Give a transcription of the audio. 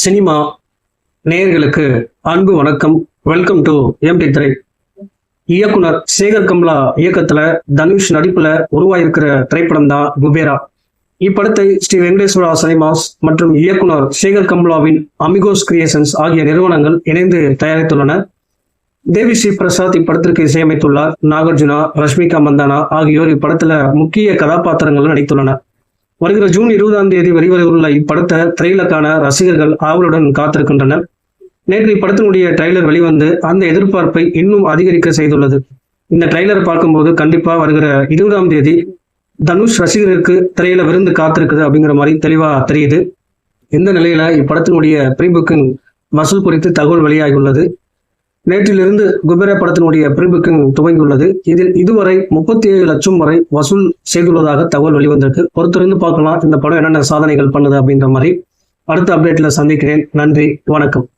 Cinema நேயர்களுக்கு அன்பு வணக்கம். வெல்கம் டு எம்டி திரை இயக்குனர் சேகர் கம்லா இயக்கத்துல தனுஷ் நடிப்புல உருவாயிருக்கிற திரைப்படம் தான் குபேரா. இப்படத்தை ஸ்ரீ வெங்கடேஸ்வரா சினிமாஸ் மற்றும் இயக்குனர் சேகர் கம்லாவின் அமிகோஸ் கிரியேஷன்ஸ் ஆகிய நிறுவனங்கள் இணைந்து தயாரித்துள்ளன. தேவி ஸ்ரீ பிரசாத் இப்படத்திற்கு இசையமைத்துள்ளார். நாகார்ஜுனா ரஷ்மிகா மந்தானா ஆகியோர் இப்படத்துல முக்கிய கதாபாத்திரங்களும் நடித்துள்ளனர். வருகிற ஜூன் இருபதாம் தேதி வெளிவர உள்ள இப்படத்தை திரையிலக்கான ரசிகர்கள் ஆவலுடன் காத்திருக்கின்றனர். நேற்று இப்படத்தினுடைய ட்ரைலர் வெளிவந்து அந்த எதிர்பார்ப்பை இன்னும் அதிகரிக்க செய்துள்ளது. இந்த ட்ரைலர் பார்க்கும்போது கண்டிப்பா வருகிற இருபதாம் தேதி தனுஷ் ரசிகருக்கு திரையில விருந்து காத்திருக்குது அப்படிங்கிற மாதிரி தெளிவா தெரியுது. இந்த நிலையில இப்படத்தினுடைய ப்ரீ புக்கிங் வசூல் குறித்து தகவல் வெளியாகியுள்ளது. நேற்றிலிருந்து குபேர படத்தினுடைய பிரிபுக்கிங் துவங்கியுள்ளது. இதில் இதுவரை முப்பத்தி ஏழு லட்சம் வரை வசூல் செய்துள்ளதாக தகவல் வெளிவந்திருக்கு. பொறுத்திருந்து பார்க்கலாம் இந்த படம் என்னென்ன சாதனைகள் பண்ணுது அப்படின்ற மாதிரி. அடுத்த அப்டேட்ல சந்திக்கிறேன். நன்றி வணக்கம்.